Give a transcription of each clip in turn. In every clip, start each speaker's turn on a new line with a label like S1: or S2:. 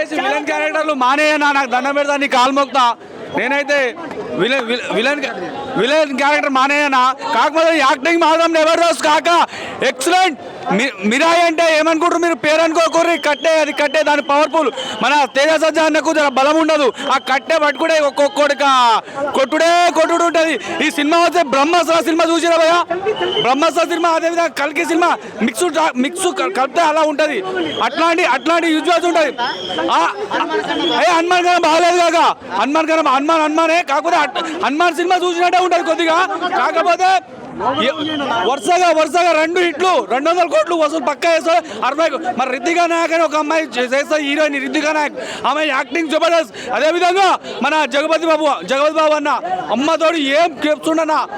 S1: దయచేసి విలన్ క్యారెక్టర్లు మానేయనా? నాకు దండం పెడతా నీ కాలు మోక్తా నేనైతే విలన్ విలన్ విలన్ క్యారెక్టర్ మానేయనా? కాకపోతే యాక్టింగ్ మాత్రం నెవర్ రోజు కాక ఎక్సలెంట్! మిరాయి అంటే ఏమనుకుంటారు? మీరు పేరు అనుకోకూరి కట్టే అది కట్టే దాని పవర్ఫుల్ మన తేజ సజ్జా అన్నకు జర బలం ఉండదు. ఆ కట్టే పట్టుకుడే ఒక్కొక్కడిక కొట్టుడే కొట్టుడు ఉంటుంది. ఈ సినిమా వస్తే బ్రహ్మాస్త్ర సినిమా చూసిరా భయ బ్రహ్మాస్త్ర సినిమా అదేవిధంగా కల్కి సినిమా మిక్స్ మిక్స్ కలిపితే అలా ఉంటుంది. అట్లాంటి అట్లాంటి యూజువల్స్ ఉంటుంది అయ్యా హనుమాన్ గారం బాగలేదు కాక. హనుమాన్ గారం హనుమాన్ హనుమానే కాకపోతే హనుమాన్ సినిమా చూసినట్టే ఉంటుంది కొద్దిగా. కాకపోతే వరుసగా వరుసగా రెండు హిట్లు రెండు వందల కోట్లు వసూలు పక్కా వేస్తాడు. అరవై మరి రిద్దికా నాయక్ అని ఒక అమ్మాయి చేస్తే హీరోయిన్ రిద్దికా నాయక్ ఆమె యాక్టింగ్ జబర్దస్త్. అదే విధంగా మన జగపతి బాబు జగపతి బాబు అన్న అమ్మతోడు ఏం చెప్తుండనా?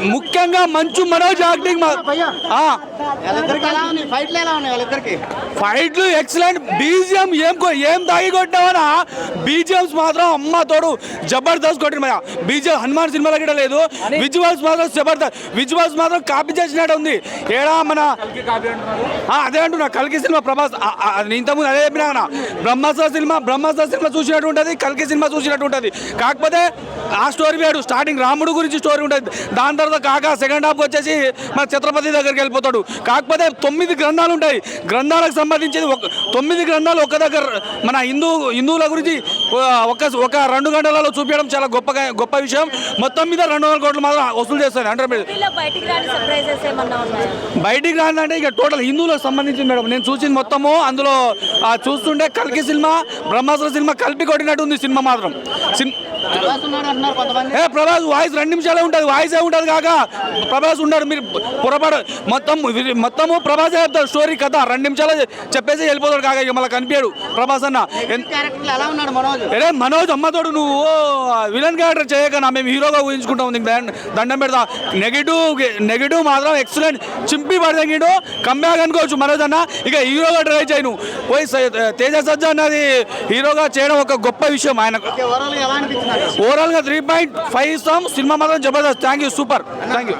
S1: ముఖ్యంగా మంచు మనోజ్ యాక్టింగ్
S2: ఫైట్లు
S1: ఎక్సలెంట్. బీజిఎం ఏం కొ- ఏం తాగి కొట్టావనా బీజిఎంస్ మాత్రం అమ్మ తోడు జబర్దస్త్ కొట్టిన మయ. బీజిఎం హనుమాన్ సినిమాలో కూడా లేదు. విజువల్స్ మాత్రం జబర్దస్త్. విజువల్స్ మాత్రం కాపీ చేసినట్టు ఉంది. ఏడా మన అదే అంటున్నా కల్కి సినిమా ప్రభాస్ ఇంతకుముందు అదే చెప్పినా కదా. బ్రహ్మాస్త్ర సినిమా బ్రహ్మాస్త్ర సినిమా చూసినట్టు ఉంటుంది కల్కి సినిమా చూసినట్టు ఉంటుంది. కాకపోతే ఆ స్టోరీ వేడు స్టార్టింగ్ రాముడు గురించి స్టోరీ ఉంటుంది. దాని తర్వాత కాక సెకండ్ హాఫ్ వచ్చేసి మన ఛత్రపతి దగ్గరికి వెళ్ళిపోతాడు. కాకపోతే తొమ్మిది గ్రంథాలు ఉంటాయి. గ్రంథాలకు సంబంధించి ఒక తొమ్మిది గ్రంథాలు ఒక దగ్గర మన హిందూ హిందువుల గురించి ఒక ఒక రెండు గంటలలో చూపించడం చాలా గొప్పగా గొప్ప విషయం. మొత్తం మీద రెండు వందల కోట్లు మాత్రం వసూలు చేస్తారు హండ్రెడ్
S3: బయటికి రాని సర్ప్రైజెస్ ఏమన్నా ఉన్నాయా?
S1: బయటికి రాదంటే ఇక టోటల్ హిందువులకు సంబంధించింది మేడం. నేను చూసింది మొత్తము అందులో ఆ, చూస్తుంటే కల్కి సినిమా బ్రహ్మాస్త్ర సినిమా కలిపి కొట్టినట్టు ఉంది సినిమా మాత్రం. ఏ ప్రభాస్ వాయిస్ రెండు నిమిషాలే ఉంటుంది వాయిస్ ఏ ఉంటుంది కాక ప్రభాస్ ఉన్నాడు మీరు పొరపాటు. మొత్తం మొత్తము ప్రభాస్ చెప్తాడు స్టోరీ కథ. రెండు నిమిషాలు చెప్పేసి వెళ్ళిపోతాడు కాక ఇక మళ్ళీ కనిపించాడు ప్రభాస్ అన్న. ఎన్-
S2: క్యారెక్టర్ ఎలా ఉన్నాడు మనోజ్.
S1: అరే మనోజ్ అమ్మతోడు నువ్వు విలన్ క్యారెక్టర్ చేయకనా? మేము హీరోగా ఊహించుకుంటాం దండం పెడతా. నెగిటివ్ నెగిటివ్ మాత్రం ఎక్సలెంట్ చింపి పడదగిడు కంబ్యాక్ అనుకోవచ్చు మనోజ్ అన్న. ఇక హీరోగా ట్రై చేయను. పోయి తేజ సజ్జ అన్నది హీరోగా చేయడం ఒక గొప్ప విషయం ఆయనకు.
S2: ఓవరాల్ ఎలా అనిపించినారు
S1: ఓవరాల్గా త్రీ పాయింట్ ఫైవ్ ఇస్తాం సినిమా మాత్రం Jabardasth. Thank you super thank you